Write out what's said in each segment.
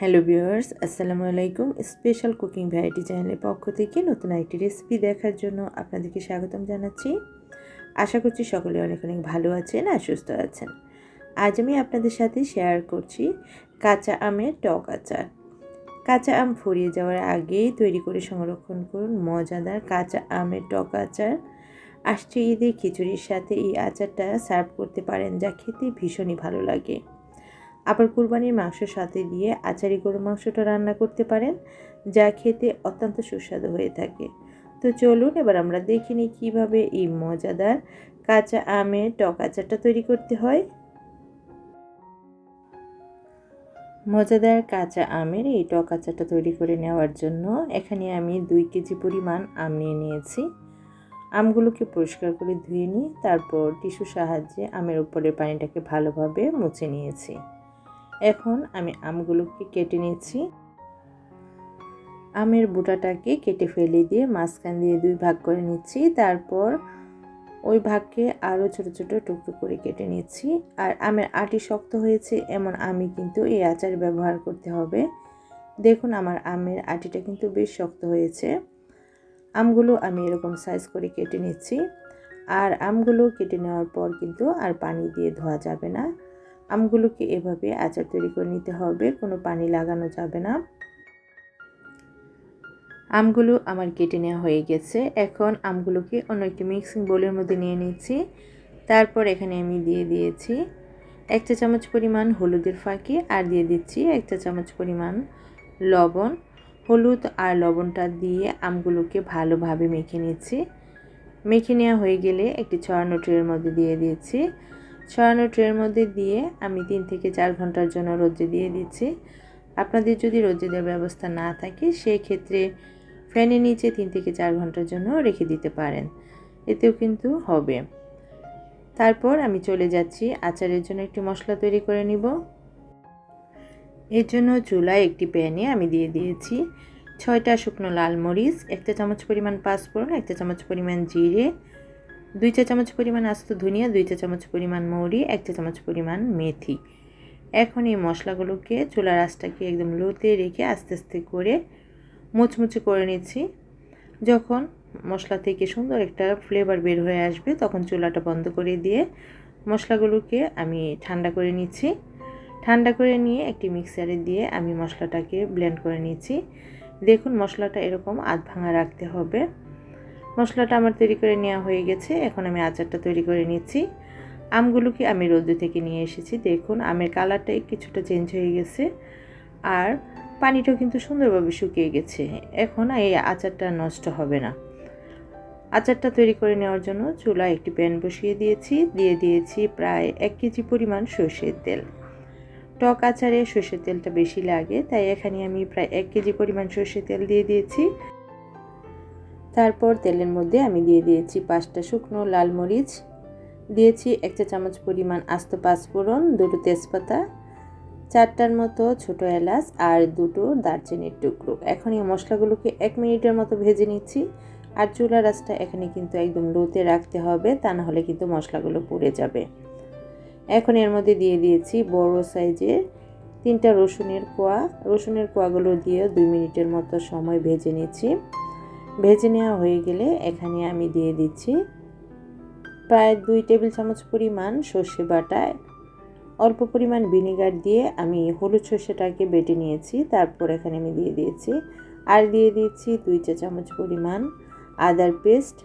Hello viewers, আসসালামু আলাইকুম। Special cooking variety চ্যানেলের পক্ষ থেকে নতুন একটি রেসিপি দেখার জন্য আপনাদেরকে স্বাগতম জানাচ্ছি। আশা করছি সকলে অনেক অনেক ভালো আছেন আর সুস্থ আছেন। আজ আমি আপনাদের সাথে শেয়ার করছি কাঁচা আমের টক আচার। কাঁচা আম ফুরিয়ে যাওয়ার আগেই তৈরি করে সংরক্ষণ করুন মজাদার কাঁচা আমের টক আচার। আসছে ঈদে খিচুড়ির সাথে এই আচারটা সার্ভ করতে পারেন যা খেতে ভীষণই ভালো লাগে। আবার কুরবানির মাংসের সাথে দিয়ে আচারি গরু মাংসটা রান্না করতে পারেন, যা খেতে অত্যন্ত সুস্বাদু হয়ে থাকে। তো চলুন এবার আমরা দেখে নিই কীভাবে এই মজাদার কাঁচা আমের টক আচারটা তৈরি করতে হয়। মজাদার কাঁচা আমের এই টক আচারটা তৈরি করে নেওয়ার জন্য এখানে আমি দুই কেজি পরিমাণ আম নিয়ে নিয়েছি। আমগুলোকে পরিষ্কার করে ধুয়ে নিই তারপর টিস্যু সাহায্যে আমের উপরের পানিটাকে ভালোভাবে মুছে নিয়েছি। এখন আমি আমগুলোকে কেটে নিচ্ছি। আমের বুটাটাকে কেটে ফেলে দিয়ে মাঝখান দিয়ে দুই ভাগ করে নিচ্ছি। তারপর ওই ভাগকে আরও ছোট ছোট টুকরো করে কেটে নিচ্ছি। আর আমের আটি শক্ত হয়েছে, এমন আমি কিন্তু এই আচার ব্যবহার করতে হবে। দেখুন, আমার আমের আটিটা কিন্তু বেশ শক্ত হয়েছে। আমগুলো আমি এরকম সাইজ করে কেটে নিচ্ছি। আর আমগুলো কেটে নেওয়ার পর কিন্তু আর পানি দিয়ে ধোয়া যাবে না। আমগুলোকে এভাবে আচার তৈরি করে নিতে হবে, কোনো পানি লাগানো যাবে না। আমগুলো আমার কেটে নেওয়া হয়ে গেছে। এখন আমগুলোকে অন্য একটি মিক্সিং বোলের মধ্যে নিয়ে নিচ্ছি। তারপর এখানে আমি দিয়ে দিয়েছি এক চা চামচ পরিমাণ হলুদের ফাঁকি আর দিয়ে দিচ্ছি এক চা চামচ পরিমাণ লবণ। হলুদ আর লবণটা দিয়ে আমগুলোকে ভালোভাবে মেখে নিচ্ছি। মেখে নেওয়া হয়ে গেলে একটি ছড়ানো ট্রের মধ্যে দিয়ে দিয়েছি। ছড়ানো ট্রের মধ্যে দিয়ে আমি তিন থেকে চার ঘণ্টার জন্য রোদ্রে দিয়ে দিচ্ছি। আপনাদের যদি রোদ্রে দেওয়ার ব্যবস্থা না থাকে সেই ক্ষেত্রে ফ্যানের নিচে তিন থেকে চার ঘণ্টার জন্য রেখে দিতে পারেন। এতেও কিন্তু হবে। তারপর আমি চলে যাচ্ছি, আচারের জন্য একটি মশলা তৈরি করে নিব। এর জন্য চুলায় একটি প্যানে আমি দিয়ে দিয়েছি ছয়টা শুকনো লাল মরিচ, একটা চামচ পরিমাণ পাঁচফোড়ন, একটা চামচ পরিমাণ জিরে দুই চা চামচ পরিমাণ আস্ত ধনিয়া, দুই চা চামচ পরিমাণ মৌরি, এক চা চামচ পরিমাণ মেথি। এখন এই মশলাগুলোকে চুলার আঁচটাকে একদম লোতে রেখে আস্তে আস্তে করে মুচমুচে করে নিচ্ছি। যখন মশলা থেকে সুন্দর একটা ফ্লেভার বের হয়ে আসবে, তখন চুলাটা বন্ধ করে দিয়ে মশলাগুলোকে আমি ঠান্ডা করে নিচ্ছি। ঠান্ডা করে নিয়ে একটি মিক্সারে দিয়ে আমি মশলাটাকে ব্লেন্ড করে নিচ্ছি। দেখুন, মশলাটা এরকম আধ ভাঙা রাখতে হবে। মশলাটা আমার তৈরি করে নেওয়া হয়ে গেছে। এখন আমি আচারটা তৈরি করে নিচ্ছি। আমগুলোকে আমি রোদ্দু থেকে নিয়ে এসেছি। দেখুন, আমের কালারটা কিছুটা চেঞ্জ হয়ে গেছে। আর পানিটাও কিন্তু সুন্দরভাবে শুকিয়ে গেছে। এখন এই আচারটা নষ্ট হবে না। আচারটা তৈরি করে নেওয়ার জন্য চুলায় একটি প্যান বসিয়ে দিয়েছি। দিয়ে দিয়েছি প্রায় এক কেজি পরিমাণ সর্ষের তেল। টক আচারে সর্ষের তেলটা বেশি লাগে, তাই এখানে আমি প্রায় এক কেজি পরিমাণ সর্ষের তেল দিয়ে দিয়েছি। তারপর তেলের মধ্যে আমি দিয়ে দিয়েছি পাঁচটা শুকনো লাল মরিচ। দিয়েছি এক চা চামচ পরিমাণ আস্ত পাঁচফোড়ন, দুটো তেজপাতা, চারটার মতো ছোট এলাচ আর দুটো দারচিনির টুকরো। এখন এই মশলাগুলোকে এক মিনিটের মতো ভেজে নিচ্ছি আর চুলা রাসটা এখানে কিন্তু একদম লোতে রাখতে হবে, তা না হলে কিন্তু মশলাগুলো পুড়ে যাবে। এখন এর মধ্যে দিয়ে দিয়েছি বড় সাইজের তিনটা রসুনের কোয়া। রসুনের কোয়াগুলো দিয়ে দুই মিনিটের মতো সময় ভেজে নিচ্ছি। ভেজে নেওয়া হয়ে গেলে এখানে আমি দিয়ে দিচ্ছি প্রায় দুই টেবিল চামচ পরিমাণ সর্ষে বাটায় অল্প পরিমাণ ভিনেগার দিয়ে আমি হলুদ সর্ষেটাকে বেটে নিয়েছি, তারপর এখানে আমি দিয়ে দিয়েছি। আর দিয়ে দিয়েছি দুই চা চামচ পরিমাণ আদার পেস্ট।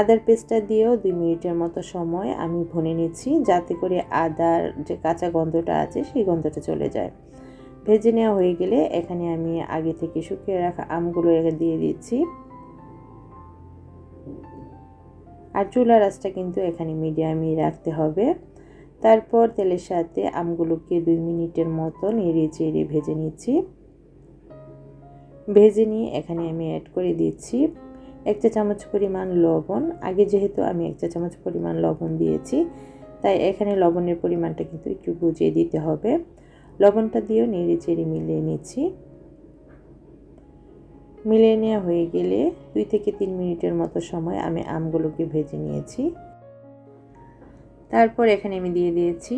আদার পেস্টটা দিয়েও দুই মিনিটের মতো সময় আমি ভুনে নিচ্ছি, যাতে করে আদার যে কাঁচা গন্ধটা আছে, সেই গন্ধটা চলে যায়। ভেজে নেওয়া হয়ে গেলে এখানে আমি আগে থেকে শুকিয়ে রাখা আমগুলো এখানে দিয়ে দিচ্ছি। আর চুলা আঁচটা কিন্তু এখানে মিডিয়ামই রাখতে হবে। তারপর তেলের সাথে আমগুলোকে দুই মিনিটের মতো নেড়ে চেড়ে ভেজে নিচ্ছি। ভেজে নিয়ে এখানে আমি অ্যাড করে দিচ্ছি এক চা চামচ পরিমাণ লবণ। আগে যেহেতু আমি এক চা চামচ পরিমাণ লবণ দিয়েছি, তাই এখানে লবণের পরিমাণটা কিন্তু একটু বুঝিয়ে দিতে হবে। লবণটা দিয়েও নেড়ে চেড়ে মিলিয়ে নিচ্ছি। মিলিয়ে নেওয়া হয়ে গেলে দুই থেকে তিন মিনিটের মতো সময় আমি আমগুলোকে ভেজে নিয়েছি। তারপর এখানে আমি দিয়ে দিয়েছি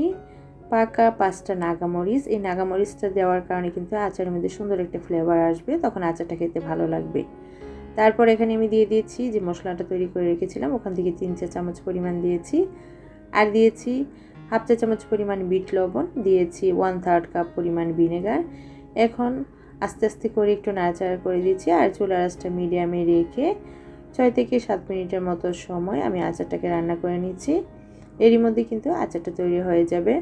পাকা পাঁচটা নাগামরিচ। এই নাগামরিচটা দেওয়ার কারণে কিন্তু আচারের মধ্যে সুন্দর একটা ফ্লেভার আসবে, তখন আচারটা খেতে ভালো লাগবে। তারপর এখানে আমি দিয়ে দিয়েছি যে মশলাটা তৈরি করে রেখেছিলাম, ওখান থেকে তিন চা চামচ পরিমাণ দিয়েছি। আর দিয়েছি হাফ চা চামচ পরিমাণ বিট লবণ, দিয়েছি ওয়ান থার্ড কাপ পরিমাণ ভিনেগার এখন আস্তে আস্তে করে একটু নাড়াচাড়া করে দিচ্ছি আর চুলার আঁচটা মিডিয়ামে রেখে ছয় থেকে সাত মিনিটের মতো সময় আমি আচারটাকে রান্না করে নিচ্ছি। এরই মধ্যে কিন্তু আচারটা তৈরি হয়ে যাবে।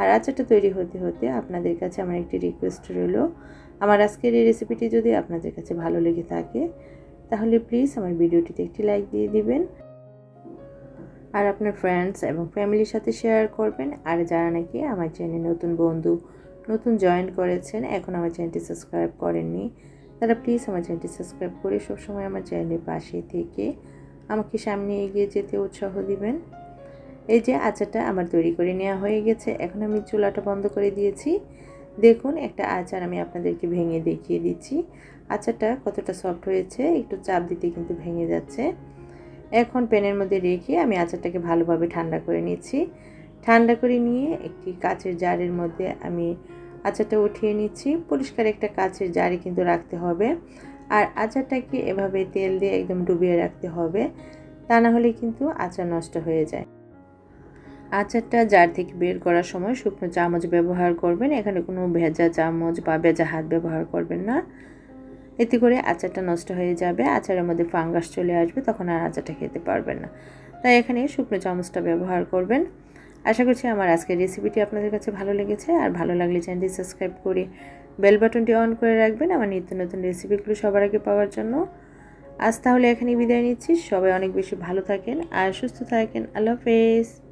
আর আচারটা তৈরি হতে হতে আপনাদের কাছে আমার একটি রিকোয়েস্ট রইল। আমার আজকের এই রেসিপিটি যদি আপনাদের কাছে ভালো লেগে থাকে, তাহলে প্লিজ আমার ভিডিওটিতে একটি লাইক দিয়ে দিবেন। আর আপনার ফ্রেন্ডস এবং ফ্যামিলির সাথে শেয়ার করবেন। আর যারা নাকি আমার চ্যানেল নতুন বন্ধু, নতুন জয়েন করেছেন, এখন আমার চ্যানেলটি সাবস্ক্রাইব করেননি, তারা প্লিজ আমার চ্যানেলটি সাবস্ক্রাইব করে সবসময় আমার চ্যানেলের পাশে থেকে আমাকে সামনে এগিয়ে যেতে উৎসাহ দিবেন। এই যে আচারটা আমার তৈরি করে নেওয়া হয়ে গেছে, এখন আমি চুলাটা বন্ধ করে দিয়েছি। দেখুন, একটা আচার আমি আপনাদেরকে ভেঙে দেখিয়ে দিচ্ছি। আচারটা কতটা সফট হয়েছে, একটু চাপ দিতে কিন্তু ভেঙে যাচ্ছে। এখন প্যানের মধ্যে রেখে আমি আচারটাকে ভালোভাবে ঠান্ডা করে নিচ্ছি। ঠান্ডা করে নিয়ে একটি কাচের জারের মধ্যে আমি আচারটা উঠিয়ে নিচ্ছি। পরিষ্কার একটা কাচের জারে কিন্তু রাখতে হবে। আর আচারটাকে এভাবে তেল দিয়ে একদম ডুবিয়ে রাখতে হবে। তা না হলে কিন্তু আচার নষ্ট হয়ে যায়। আচারটা জার থেকে বের করার সময় শুকনো চামচ ব্যবহার করবেন। এখানে কোনো ভেজা চামচ বা ভেজা হাত ব্যবহার করবেন না। এতে করে আচারটা নষ্ট হয়ে যাবে, আচারের মধ্যে ফাঙ্গাস চলে আসবে, তখন আর আচারটা খেতে পারবেন না। তাই এখানে শুকনো চামচটা ব্যবহার করবেন। আশা করছি আমার আজকের রেসিপিটি আপনাদের কাছে ভালো লেগেছে। আর ভালো লাগলে চ্যানেলটি সাবস্ক্রাইব করে বেল বাটনটি অন করে রাখবেন আমার নিত্য নতুন রেসিপিগুলো সবার আগে পাওয়ার জন্য। আজ তাহলে এখানেই বিদায় নিচ্ছি। সবাই অনেক বেশি ভালো থাকেন আর সুস্থ থাকেন। আল্লাহ হাফেজ।